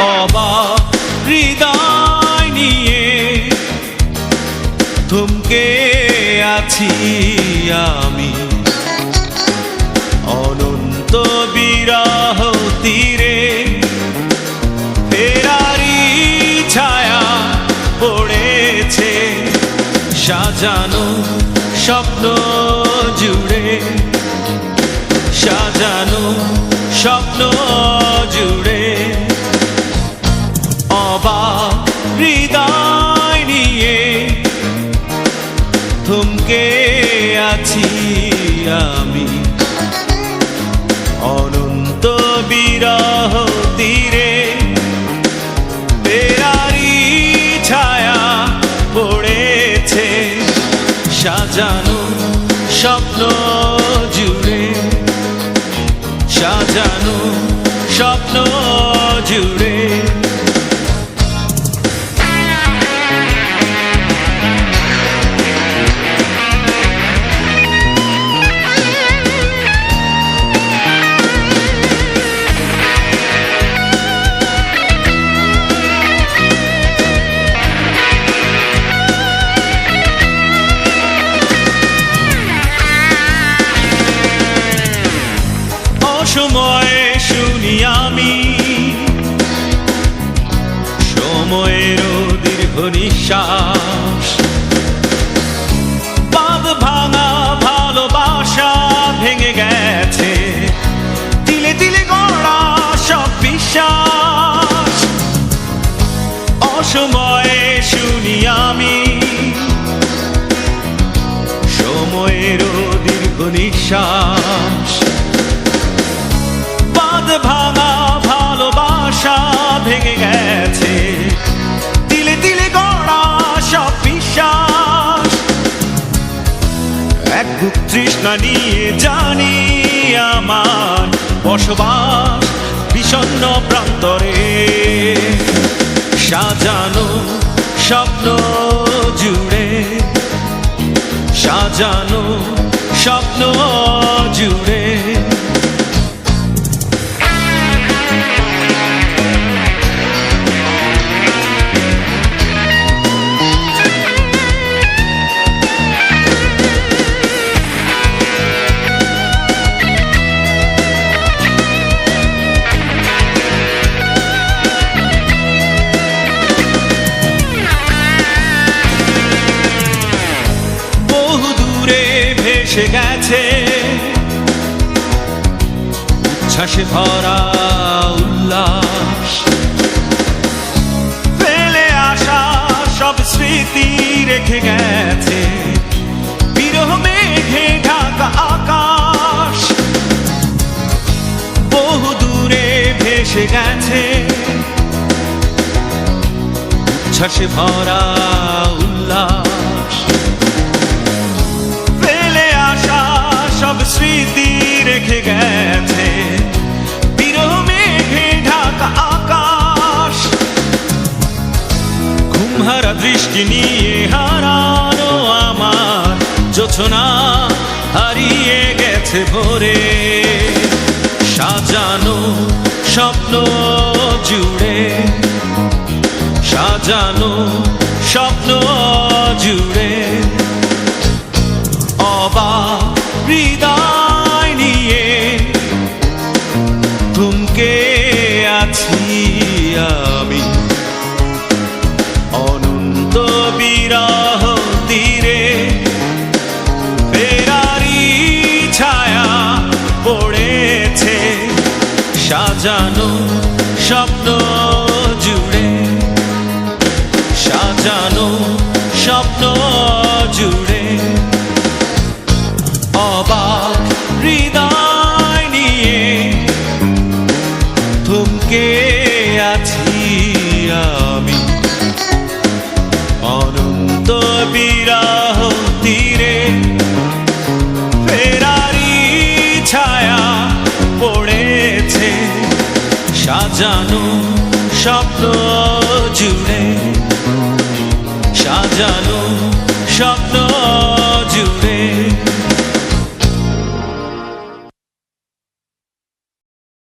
অবা হৃদয় নিয়ে থমকে আছি আমি। অনন্ত বিরাহ তীরে ফেরারি ছায়া পড়েছে, সাজানো স্বপ্ন জুড়ে। সাজানো স্বপ্ন জুড়ে। সাজানো স্বপ্ন জুড়ে সাজানো স্বপ্ন জুড়ে অসময়ে শুনি আমি। সময়ের দীর্ঘ নিঃশ্বাস। বাঁধ ভাঙা ভালোবাসা ভেঙে গেছে। তিলে তিলে গড়া সব বিশ্বাস এক তৃষ্ণা নিয়ে জানি আমার বসবাস বিষণ্ণ প্রান্তরে। সাজানো স্বপ্ন জুড়ে সাজানো স্বপ্ন জুড়ে। ভেসে গেছে। উচ্ছ্বাসে ভরা উল্লাস। ফেলে আসা সব স্মৃতি রেখে গেছে। বিরহ মেঘে ঢাকা আকাশ। বহু দূরে ভেসে গেছে। উচ্ছ্বাসে ভরা উল্লাস। স্মৃতি রেখে গেছে বিরহ মেঘে ঢাকা আকাশ ঘুমহারা দৃষ্টি নিয়ে হারানো আমার যোছনা হারিয়ে গেছে ভোরে সাজানো স্বপ্ন জুড়ে সাজানো স্বপ্ন জুড়ে অবাক হৃদয় নিয়ে থমকে আছি আমি। অনন্ত বিরহ তীরে ফেরারি ছায়া পড়েছে, সাজানো স্বপ্ন জুড়ে, সাজানো থমকে আছি আমি। অনন্ত বিরহ তীরে ফেরারি ছায়া পড়েছে সাজানো স্বপ্ন জুড়ে সাজানো স্বপ্ন